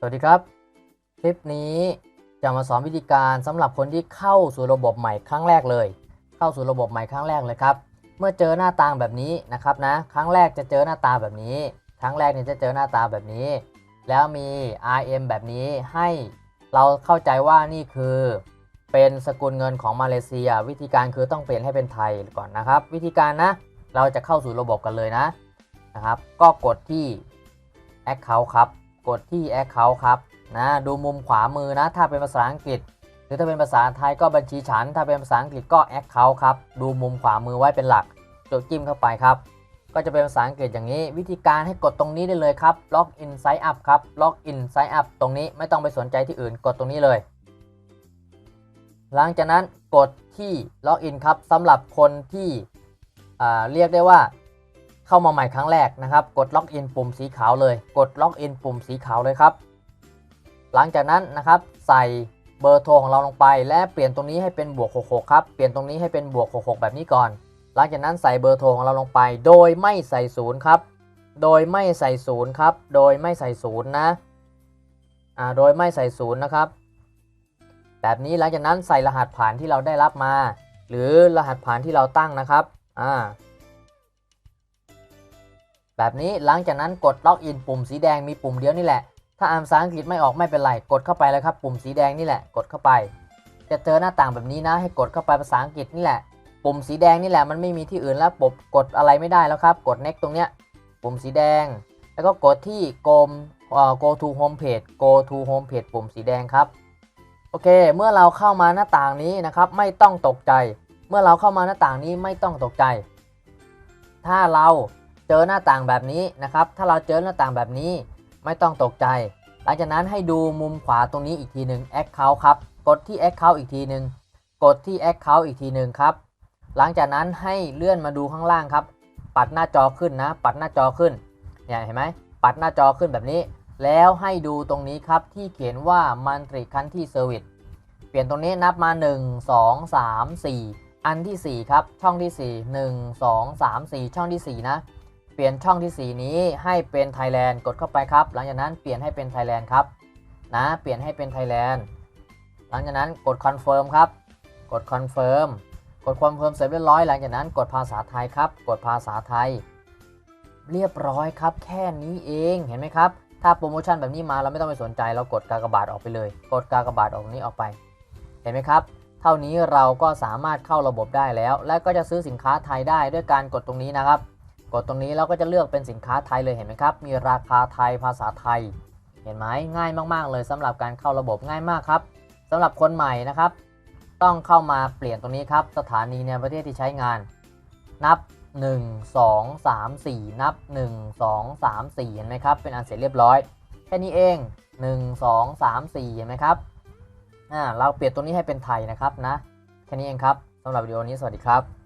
สวัสดีครับ คลิปนี้จะมาสอนวิธีการสำหรับคนที่เข้าสู่ระบบใหม่ครั้งแรกเลย เข้าสู่ระบบใหม่ครั้งแรกเลยครับ เมื่อเจอหน้าตางแบบนี้นะครับนะ ครั้งแรกจะเจอหน้าตาแบบนี้ ครั้งแรกเนี่ยจะเจอหน้าตาแบบนี้ แล้วมี RM แบบนี้ให้เราเข้าใจว่านี่คือ เป็นสกุลเงินของมาเลเซีย วิธีการคือต้องเปลี่ยนให้เป็นไทยก่อนนะครับ วิธีการนะเราจะเข้าสู่ระบบกันเลยนะนะครับ ก็กดที่ Account ครับ กดที่ Account ครับนะดูมุมขวามือนะ ถ้าเป็นภาษาอังกฤษ หรือถ้าเป็นภาษาไทยก็บัญชีฉัน ถ้าเป็นภาษาอังกฤษก็ Account ครับ ดูมุมขวามือไว้เป็นหลักจดจิ้มเข้าไปครับ ก็จะเป็นภาษาอังกฤษอย่างนี้ วิธีการให้กดตรงนี้ได้เลยครับ Log in Sign up ครับ Log in Sign up ตรงนี้ไม่ต้องไปสนใจที่อื่นกดตรงนี้เลย หลังจากนั้นกดที่ Log in ครับสำหรับคนที่เรียกได้ว่า เข้ามาใหม่ครั้งแรกนะครับ กด Log in ปุ่มสีขาวเลย กด Log in ปุ่มสีขาวเลยครับ หลังจากนั้นนะครับใส่เบอร์โทรของเราลงไป และเปลี่ยนตรงนี้ให้เป็นบวก 66 ครับ เปลี่ยนตรงนี้ให้เป็นบวก 66 แบบนี้ก่อน หลังจากนั้นใส่เบอร์โทรของเราลงไป โดยไม่ใส่ศูนย์ครับ โดยไม่ใส่ศูนย์ครับ โดยไม่ใส่ศูนย์นะอ่าโดยไม่ใส่ศูนย์นะครับ แบบนี้หลังจากนั้นใส่รหัสผ่านที่เราได้รับมา หรือรหัสผ่านที่เราตั้งนะครับอ่า แบบนี้หลังจากนั้นกดล็อกอินปุ่มสีแดงมีปุ่มเดียวนี่แหละ ถ้าอ่านภาษาอังกฤษไม่ออกไม่เป็นไร กดเข้าไปเลยครับ ปุ่มสีแดงนี่แหละ กดเข้าไป จะเจอหน้าต่างแบบนี้นะ ให้กดเข้าไปภาษาอังกฤษนี่แหละ ปุ่มสีแดงนี่แหละมันไม่มีที่อื่นแล้วปบกดอะไรไม่ได้แล้วครับ กด next ตรงเนี้ย ปุ่มสีแดง แล้วก็กดที่ go เอ่อ go to home page go to home page ปุ่มสีแดงครับ โอเค เมื่อเราเข้ามาหน้าต่างนี้นะครับ ไม่ต้องตกใจ เมื่อเราเข้ามาหน้าต่างนี้ไม่ต้องตกใจ ถ้าเรา เจอหน้าต่างแบบนี้นะครับ ถ้าเราเจอหน้าต่างแบบนี้ไม่ต้องตกใจ หลังจากนั้นให้ดูมุมขวาตรงนี้อีกทีหนึ่ง Account ครับ กดที่ Account อีกทีหนึ่ง กดที่ Account อีกทีหนึ่งครับ หลังจากนั้นให้เลื่อนมาดูข้างล่างครับ ปัดหน้าจอขึ้นนะ ปัดหน้าจอขึ้น เนี่ยเห็นไหม ปัดหน้าจอขึ้นแบบนี้ แล้วให้ดูตรงนี้ครับที่เขียนว่า Monthly Country Service เปลี่ยนตรงนี้นับมา 1 2 3 4 อันที่ 4 ครับ ช่องที่ 4 1 2 3 4 ช่องที่ 4 นะ ปลี่ยนช่องที่ 4 นี้ให้เป็น Thailand กดเข้าไปครับ หลังจากนั้นเปลี่ยนให้เป็น Thailand ครับนะเปลี่ยนให้เป็น Thailand หลังจากนั้นกด Confirm ครับ กด Confirm กดความเพิ่มเสร็จเรียบร้อยหลังจากนั้นกดภาษาไทยครับ กดภาษาไทย เรียบร้อยครับ แค่นี้เองเห็นไหมครับ ถ้าโปรโมชั่นแบบนี้มาเราไม่ต้องไปสนใจเรากดกากบาทออกไปเลย กดกากบาทออกนี้ออกไป เห็นไหมครับเท่านี้เราก็สามารถเข้าระบบได้แล้ว และก็จะซื้อสินค้าไทยได้ด้วยการกดตรงนี้นะครับ กดตรงนี้เราก็จะเลือกเป็นสินค้าไทยเลยเห็นไหมครับ มีราคาไทยภาษาไทย เห็นไหมง่ายมาก ๆ เลยสำหรับการเข้าระบบง่ายมากครับสำหรับคนใหม่นะครับ ต้องเข้ามาเปลี่ยนตรงนี้ครับ สถานีในประเทศที่ใช้งาน นับ 1 2 3 4 นับ 1 2 3 4 เห็นไหมครับ เป็นอันเสร็จเรียบร้อย แค่นี้เอง 1 2 3 4 เห็นไหมครับอ่าเราเปลี่ยนตัวนี้ให้เป็นไทยนะครับนะ แค่นี้เองครับสำหรับวิดีโอนี้สวัสดีครับ